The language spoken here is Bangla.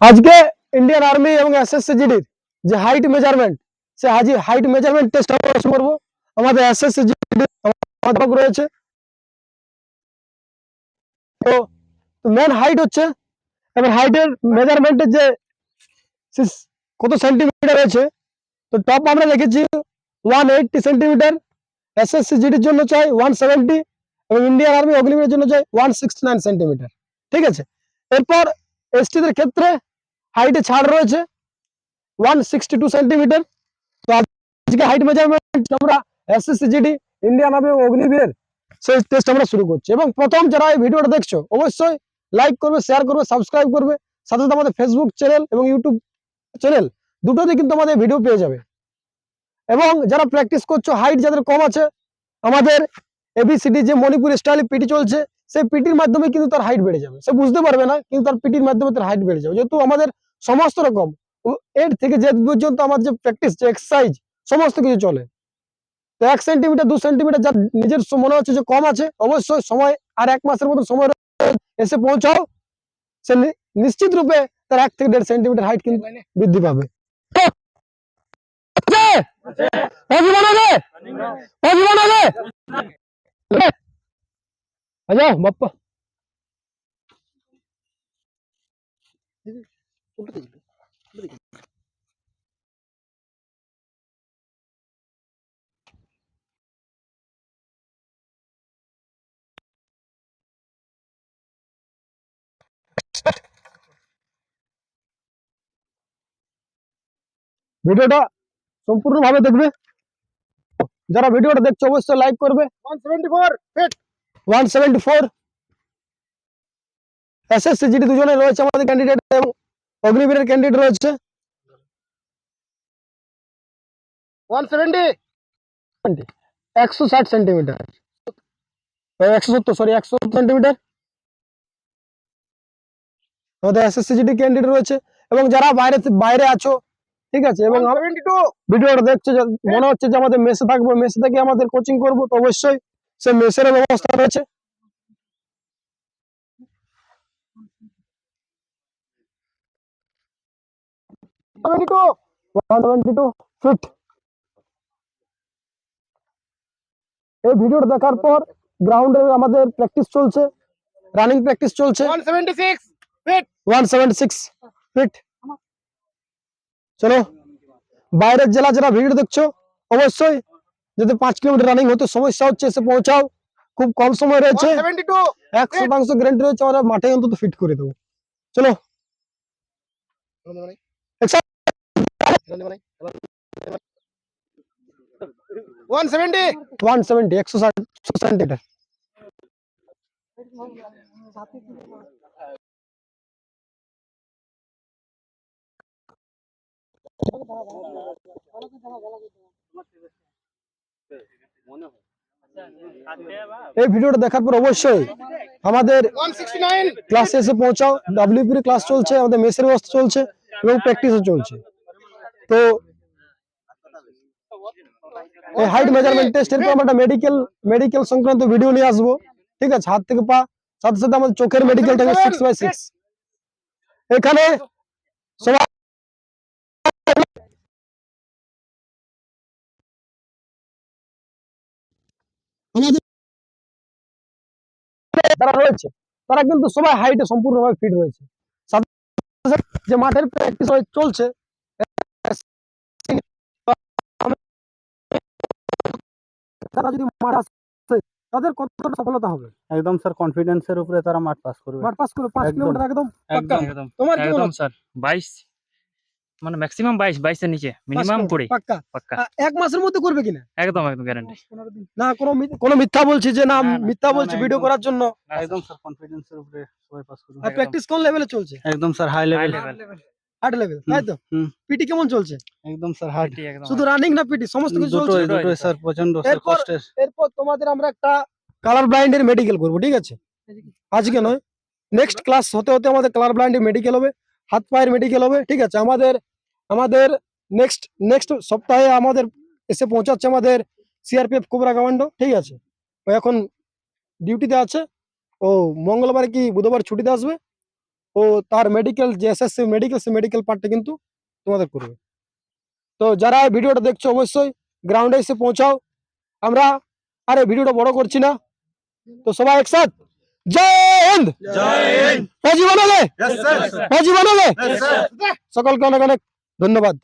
আজকে ইন্ডিয়ান আর্মি এবং এসএসসিজিডির যে হাইট মেজারমেন্ট সে হাজি হাইট মেজারমেন্ট টেস্ট আমরা শুরু করব। আমাদের এসএসসিজিডি আমাদের রয়েছে। তো মেন হাইট হচ্ছে এবার হাইটের মেজারমেন্টের যে কত সেন্টিমিটার আছে তো টপ আমরা রেখেছি ওয়ান এইটটি সেন্টিমিটার এসএসসিজিডির জন্য চাই ওয়ান সেভেন্টি এবং ইন্ডিয়ান আর্মি অগ্নিবীরের জন্য চাই ওয়ান সিক্সটি নাইন সেন্টিমিটার ঠিক আছে? এরপর এসটিদের ক্ষেত্রে হাইটে ছাড় রয়েছে। ওয়ান সিক্সটি টু সেন্টিমিটার তো আজকে হাইট মেজারমেন্ট আমরা এসএসসিজিডি ইন্ডিয়ান আর্মি এবং অগ্নিবীর সেই টেস্ট আমরা শুরু করছি। এবং প্রথম যারা এই ভিডিওটা দেখছ, অবশ্যই লাইক করবে শেয়ার করবে সাবস্ক্রাইব করবে। সাথে সাথে আমাদের ফেসবুক চ্যানেল এবং ইউটিউব চ্যানেল দুটোতে কিন্তু আমাদের ভিডিও পেয়ে যাবে। এবং যারা প্র্যাকটিস করছ হাইট যাদের কম আছে, আমাদের এবিসিডি যে মণিপুর স্টাইলে পিটি চলছে, সেই পিটির মাধ্যমে কিন্তু তার হাইট বেড়ে যাবে। সে বুঝতে পারবে না, কিন্তু তার পিটির মাধ্যমে তার হাইট বেড়ে যাবে। যেহেতু আমাদের সমস্ত রকম। এর থেকে যে পর্যন্ত আমার যে প্র্যাকটিস যে এক্সারসাইজ সমস্ত কিছু চলে। তো এক সেন্টিমিটার দু সেন্টিমিটার যার নিজের মনে হচ্ছে যে কম আছে, অবশ্যই সময় আর এক মাসের মতো সময় এসে পৌঁছাও। সে নিশ্চিত রূপে তার এক থেকে দেড় সেন্টিমিটার হাইট কিন্তু বৃদ্ধি পাবে। অভিমান ভিডিওটা সম্পূর্ণভাবে দেখবে। যারা ভিডিওটা দেখছে অবশ্যই লাইক করবে। 174 ফিট 174 এসএসসিজিডি দুজনে রয়েছে আমাদের ক্যান্ডিডেট এবং অগ্নিবীরের ক্যান্ডিডেট রয়েছে। 170 160 সেন্টিমিটার একশো সত্তর সরি একশো সেন্টিমিটার আমাদের ক্যান্ডিডেট রয়েছে। এবং যারা বাইরে বাইরে আছো ঠিক আছে? এবং ভিডিওটা দেখছে মনে হচ্ছে যে আমাদের মেসে থাকব মেসে থেকে আমাদের কোচিং করব তো অবশ্যই সে মেসের ব্যবস্থা রয়েছে। ফিট এই ভিডিওটা দেখার পর গ্রাউন্ডে আমাদের প্র্যাকটিস চলছে রানিং প্র্যাকটিস চলছে। 176 ওয়ান সেভেন্টি সিক্স ফিট চলো বাইরের জেলা যারা ভিডিও দেখছ অবশ্যই যদি পাঁচ কিলোমিটার রানিং হতে সমস্যা হচ্ছে এসে পৌঁছাও। খুব কম সময় রয়েছে। 172 এক শতাংশ গ্যারান্টি রয়েছে আমরা মাঠে অন্তত ফিট করে দেবো। চলো। 170 ওয়ান সেভেন্টি একশো ষাট সেন্টিমিটার এই ভিডিওটা দেখার পর অবশ্যই আমাদের 169 ক্লাসে এসে পৌঁছাও। ডাব্লিউপি ক্লাস চলছে আমাদের মেসের ব্যবস্থা চলছে এবং প্র্যাকটিসও চলছে। তো এই হাইট মেজারমেন্ট টেস্ট এরপর আমরা মেডিকেল মেডিকেল সংক্রান্ত ভিডিও নিয়ে আসব। ঠিক আছে? হাত থেকে পা সাথে সাথে আমাদের চোখের মেডিকেল থাকবে সিক্স বাই সিক্স এখানে সবাই যারা রয়েছে তারা কিন্তু সবাই হাইটে সম্পূর্ণভাবে ফিট রয়েছে। যে মাঠের প্র্যাকটিস চলছে তারা যদি মাঠ আসে তাদের কতটা সফলতা হবে? একদম স্যার কনফিডেন্সের উপরে তারা মাঠ পাস করবে। মাঠ পাস করে পাঁচ একদম। কিলোমিটার একদম পাক্কা। একদম। তোমার কি মনে একদম স্যার বাইশ মানে ম্যাক্সিমাম বাইশ বাইশের নিচে মিনিমাম কিলোমিটার, কুড়ি। পাক্কা। পাক্কা। এক মাসের মধ্যে করবে কিনা? একদম একদম গ্যারান্টি না কোনো কোনো মিথ্যা বলছি যে না মিথ্যা বলছি ভিডিও করার জন্য। একদম স্যার কনফিডেন্সের উপরে সবাই পাস করবে। আর প্র্যাকটিস কোন লেভেলে চলছে? একদম sir high level. Hard level তাই তো পিটি কেমন চলছে? একদম স্যার হার্ড একদম শুধু রানিং না পিটি সমস্ত কিছু চলছে? দুটোই স্যার প্রচণ্ড স্যার এরপর- কষ্টের এরপর তোমাদের আমরা একটা কালার ব্লাইন্ডের মেডিকেল করব ঠিক আছে? আজকে নয়। নেক্সট ক্লাস হতে হতে আমাদের কালার ব্লাইন্ডের মেডিকেল হবে হাত পায়ের মেডিকেল হবে ঠিক আছে? আমাদের আমাদের নেক্সট নেক্সট সপ্তাহে আমাদের এসে পৌঁছাচ্ছে আমাদের সিআরপিএফ কোবরা কমান্ডো ঠিক আছে? ও এখন ডিউটিতে আছে। ও মঙ্গলবার কি বুধবার ছুটিতে আসবে? ও তার মেডিকেল যে এসএসসি মেডিকেল সে মেডিকেল পার্টটা কিন্তু তোমাদের করবে। তো যারা এই ভিডিওটা দেখছ অবশ্যই গ্রাউন্ডে এসে পৌঁছাও। আমরা আরে ভিডিওটা বড় করছি না। তো সবাই একসাথ জয় হিন্দ! বানালে! বানালে! সকলকে অনেক অনেক ধন্যবাদ।